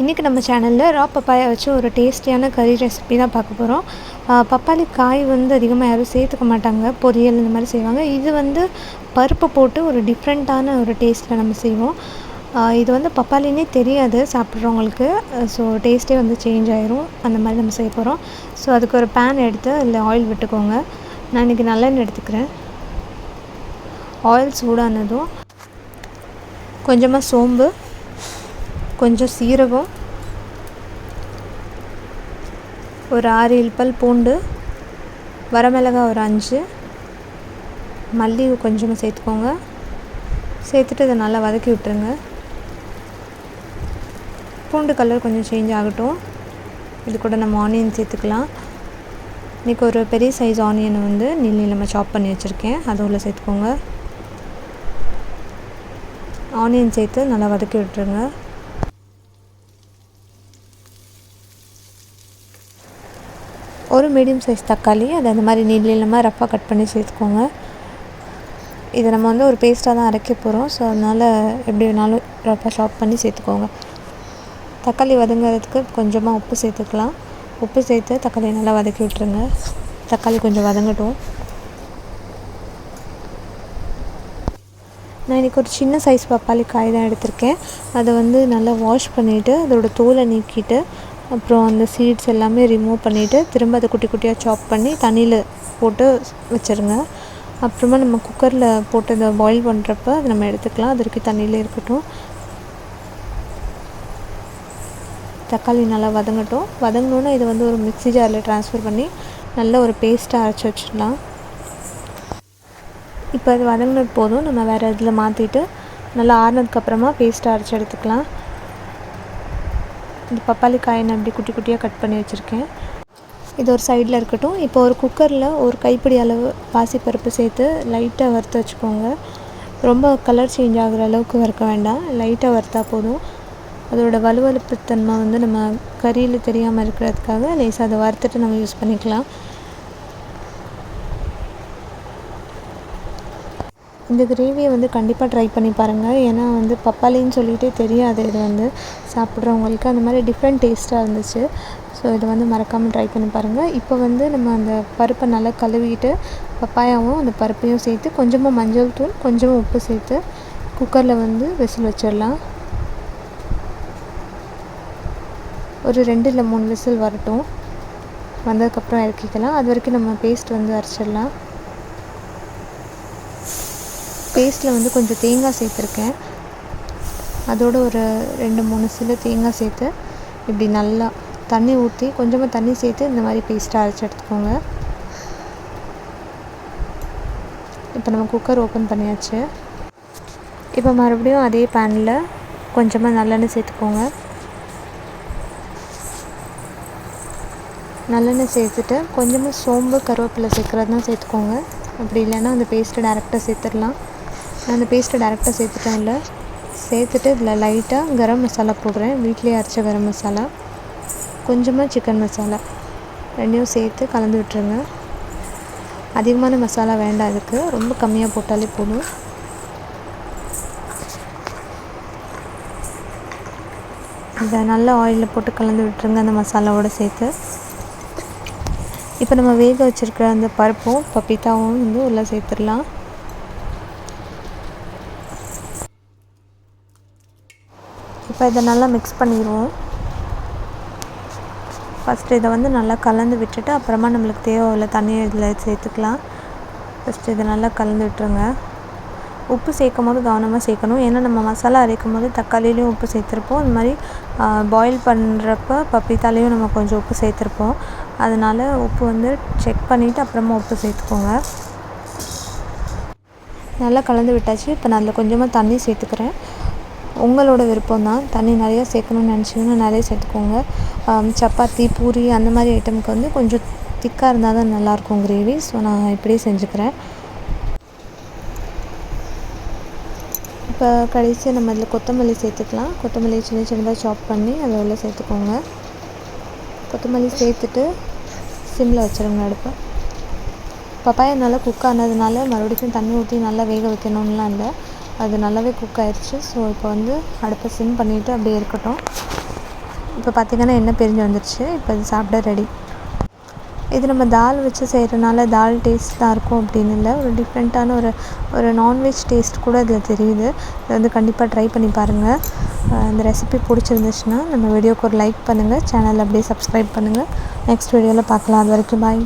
இன்றைக்கி நம்ம சேனலில் ரா பப்பாயா வச்சு ஒரு டேஸ்டியான கறி ரெசிபி தான் பார்க்க போகிறோம் பப்பாளி காய் வந்து அதிகமாக யாரும் சேர்த்துக்க மாட்டாங்க. பொரியல் இந்த மாதிரி செய்வாங்க. இது வந்து பருப்பு போட்டு ஒரு டிஃப்ரெண்ட்டான ஒரு டேஸ்ட்டில் நம்ம செய்வோம். இது வந்து பப்பாளினே தெரியாது சாப்பிட்றவங்களுக்கு. ஸோ டேஸ்ட்டே வந்து சேஞ்ச் ஆயிரும். அந்த மாதிரி நம்ம செய்ய போகிறோம் ஸோ அதுக்கு ஒரு பேன் எடுத்து அதில் ஆயில் விட்டுக்கோங்க. நான் இன்றைக்கி நல்லெண்ணெய் எடுத்துக்கிறேன். ஆயில் சூடானதும் கொஞ்சமாக சோம்பு கொஞ்சம் சீரகம் ஒரு ஆறு இல்பல் பூண்டு வரமிளகாய் ஒரு அஞ்சு மல்லி கொஞ்சமாக சேர்த்துக்கோங்க. சேர்த்துட்டு இதை நல்லா வதக்கி விட்டுருங்க. பூண்டு கலர் கொஞ்சம் சேஞ்ச் ஆகட்டும். இது கூட நம்ம ஆனியன் சேர்த்துக்கலாம். இன்றைக்கி ஒரு பெரிய சைஸ் ஆனியனை வந்து நீல் நீளமாக சாப் பண்ணி வச்சுருக்கேன். அது உள்ள சேர்த்துக்கோங்க. ஆனியன் சேர்த்து நல்லா வதக்கி விட்டுருங்க. ஒரு மீடியம் சைஸ் தக்காளி அதை அந்த மாதிரி நீள் நீளமாக ரஃபாக கட் பண்ணி சேர்த்துக்கோங்க. இதை நம்ம வந்து ஒரு பேஸ்ட்டாக தான் அரைக்க போகிறோம் ஸோ அதனால் எப்படி வேணாலும் ரஃபாக சாப் பண்ணி சேர்த்துக்கோங்க. தக்காளி வதங்குறதுக்கு கொஞ்சமாக உப்பு சேர்த்துக்கலாம். உப்பு சேர்த்து தக்காளி நல்லா வதக்கி விட்டுருங்க. தக்காளி கொஞ்சம் வதங்கட்டும். நான் இன்றைக்கி ஒரு சின்ன சைஸ் பப்பாளி காய் தான் எடுத்திருக்கேன். அதை வந்து நல்லா வாஷ் பண்ணிவிட்டு அதோட தோலை நீக்கிட்டு அப்புறம் அந்த சீட்ஸ் எல்லாமே ரிமூவ் பண்ணிவிட்டு திரும்ப அதை குட்டி குட்டியாக சாப் பண்ணி தண்ணியில் போட்டு வச்சுருங்க. அப்புறமா நம்ம குக்கரில் போட்டு அதை பாயில் பண்ணுறப்ப அதை நம்ம எடுத்துக்கலாம். அது வரைக்கும் தண்ணியிலே இருக்கட்டும். தக்காளி நல்லா வதங்கட்டும். வதங்கினோன்னே இதை வந்து ஒரு மிக்ஸி ஜாரில் ட்ரான்ஸ்ஃபர் பண்ணி நல்ல ஒரு பேஸ்ட்டாக அரைச்சி வச்சிடலாம். இப்போ அது வதங்கினது போதும். நம்ம வேறு இதில் மாற்றிட்டு நல்லா ஆறுனதுக்கப்புறமா பேஸ்ட்டாக அரைச்சி எடுத்துக்கலாம். இந்த பப்பாளி காயை நான் அப்படி குட்டி குட்டியாக கட் பண்ணி வச்சுருக்கேன். இது ஒரு சைடில் இருக்கட்டும். இப்போ ஒரு குக்கரில் ஒரு கைப்பிடி அளவு பாசிப்பருப்பு சேர்த்து லைட்டாக வறுத்து வச்சுக்கோங்க. ரொம்ப கலர் சேஞ்ச் ஆகுற அளவுக்கு வறுக்க வேண்டாம். லைட்டாக வறுத்தா போதும். அதோட வலுவலுப்பு தன்மை வந்து நம்ம கறியில் தெரியாமல் இருக்கிறதுக்காக லேசாக அதை வறுத்துட்டு நம்ம யூஸ் பண்ணிக்கலாம். இந்த கிரேவியை வந்து கண்டிப்பாக ட்ரை பண்ணி பாருங்கள் ஏன்னா வந்து பப்பாளின்னு சொல்லிகிட்டே தெரியாது. இது வந்து சாப்பிட்றவங்களுக்கு அந்த மாதிரி டிஃப்ரெண்ட் டேஸ்ட்டாக இருந்துச்சு. ஸோ இதை வந்து மறக்காமல் ட்ரை பண்ணி பாருங்கள் இப்போ வந்து நம்ம அந்த பருப்பை நல்லா கழுவிட்டு பப்பாயாவும் அந்த பருப்பையும் சேர்த்து கொஞ்சமாக மஞ்சள் தூள் கொஞ்சமாக உப்பு சேர்த்து குக்கரில் வந்து விசில் வச்சிடலாம். ஒரு ரெண்டு இல்லை மூணு விசில் வரட்டும். வந்ததுக்கப்புறம் இறக்கிக்கலாம். அது வரைக்கும் நம்ம பேஸ்ட் வந்து அரைச்சிடலாம். பேஸ்ட்டில் வந்து கொஞ்சம் தேங்காய் சேர்த்துருக்கேன். அதோடு ஒரு ரெண்டு மூணு சில தேங்காய் சேர்த்து இப்படி நல்லா தண்ணி ஊற்றி கொஞ்சமாக தண்ணி சேர்த்து இந்த மாதிரி பேஸ்ட்டாக அரைச்சி எடுத்துக்கோங்க. இப்போ நம்ம குக்கர் ஓப்பன் பண்ணியாச்சு. இப்போ மறுபடியும் அதே பேனில் கொஞ்சமாக நல்லெண்ணெய் சேர்த்துக்கோங்க. நல்லெண்ணெய் சேர்த்துட்டு கொஞ்சமாக சோம்பு கருவேப்பிலை சேர்க்குறது தான் சேர்த்துக்கோங்க. அப்படி இல்லைன்னா அந்த பேஸ்ட்டை டேரெக்டாக சேர்த்துடலாம். நான் அந்த பேஸ்ட்டை டேரெக்டாக சேர்த்துட்டேன் இல்லை. சேர்த்துட்டு இதில் லைட்டாக கரம் மசாலா போடுறேன். வீட்டிலேயே அரைச்ச கரம் மசாலா கொஞ்சமாக சிக்கன் மசாலா. ரெண்டையும் சேர்த்து கலந்து விட்டுருங்க. அதிகமான மசாலா வேண்டாம் இதுக்கு. ரொம்ப கம்மியாக போட்டாலே போதும். இதை நல்லா ஆயிலில் போட்டு கலந்து விட்டுருங்க அந்த மசாலாவோடு சேர்த்து. இப்போ நம்ம வேக வச்சுருக்கிற அந்த பருப்பும் பப்பித்தாவும் வந்து உள்ளே சேர்த்துடலாம். இப்போ இதை நல்லா மிக்ஸ் பண்ணிடுவோம். ஃபஸ்ட்டு இதை வந்து நல்லா கலந்து விட்டுட்டு அப்புறமா நம்மளுக்கு தேவை தண்ணியை இதில் சேர்த்துக்கலாம். ஃபஸ்ட்டு இதை நல்லா கலந்து விட்டுருங்க. உப்பு சேர்க்கும் போது கவனமாக சேர்க்கணும். ஏன்னா நம்ம மசாலா அரைக்கும் போது தக்காளிலையும் உப்பு சேர்த்துருப்போம். இந்த மாதிரி பாயில் பண்ணுறப்ப பப்பித்தாலையும் நம்ம கொஞ்சம் உப்பு சேர்த்துருப்போம். அதனால் உப்பு வந்து செக் பண்ணிவிட்டு அப்புறமா உப்பு சேர்த்துக்கோங்க. நல்லா கலந்து விட்டாச்சு. இப்போ நான் அதில் கொஞ்சமாக தண்ணி சேர்த்துக்கிறேன். உங்களோட விருப்பம் தான். தண்ணி நிறையா சேர்க்கணும்னு நினச்சிங்கன்னா நிறைய சேர்த்துக்கோங்க. சப்பாத்தி பூரி அந்த மாதிரி ஐட்டமுக்கு வந்து கொஞ்சம் திக்காக இருந்தால் தான் நல்லாயிருக்கும் கிரேவி ஸோ நான் இப்படியே செஞ்சுக்கிறேன். இப்போ கடைசியாக நம்ம இதில் கொத்தமல்லி சேர்த்துக்கலாம். கொத்தமல்லி சின்ன சின்னதாக சாப் பண்ணி அதை உள்ளே சேர்த்துக்கோங்க. கொத்தமல்லி சேர்த்துட்டு சிம்மில் வச்சுருங்க அடுப்பை. பப்பாயா நல்லா குக் ஆனதுனால மறுபடியும் தண்ணி ஊற்றி நல்லா வேக வைக்கணும்லாம் இல்லை. அது நல்லாவே குக் ஆயிடுச்சு ஸோ இப்போ வந்து அடுப்பை சிம் பண்ணிவிட்டு அப்படியே இருக்கட்டும். இப்போ பார்த்திங்கன்னா எண்ணெய் பிரிஞ்சு வந்துடுச்சு இப்போ இது சாப்பிட ரெடி இது நம்ம தால் வச்சு செய்கிறனால தால் டேஸ்ட் தான் இருக்கும் அப்படின்னு இல்லை. ஒரு டிஃப்ரெண்ட்டான ஒரு ஒரு நான்வெஜ் டேஸ்ட் கூட இதில் தெரியுது. இதை வந்து கண்டிப்பாக ட்ரை பண்ணி பாருங்கள் இந்த ரெசிபி பிடிச்சிருந்துச்சுன்னா நம்ம வீடியோக்கு ஒரு லைக் பண்ணுங்கள் சேனல் அப்படியே சப்ஸ்கிரைப் பண்ணுங்கள் நெக்ஸ்ட் வீடியோவில் பார்க்கலாம். அது வரைக்கும் பாய்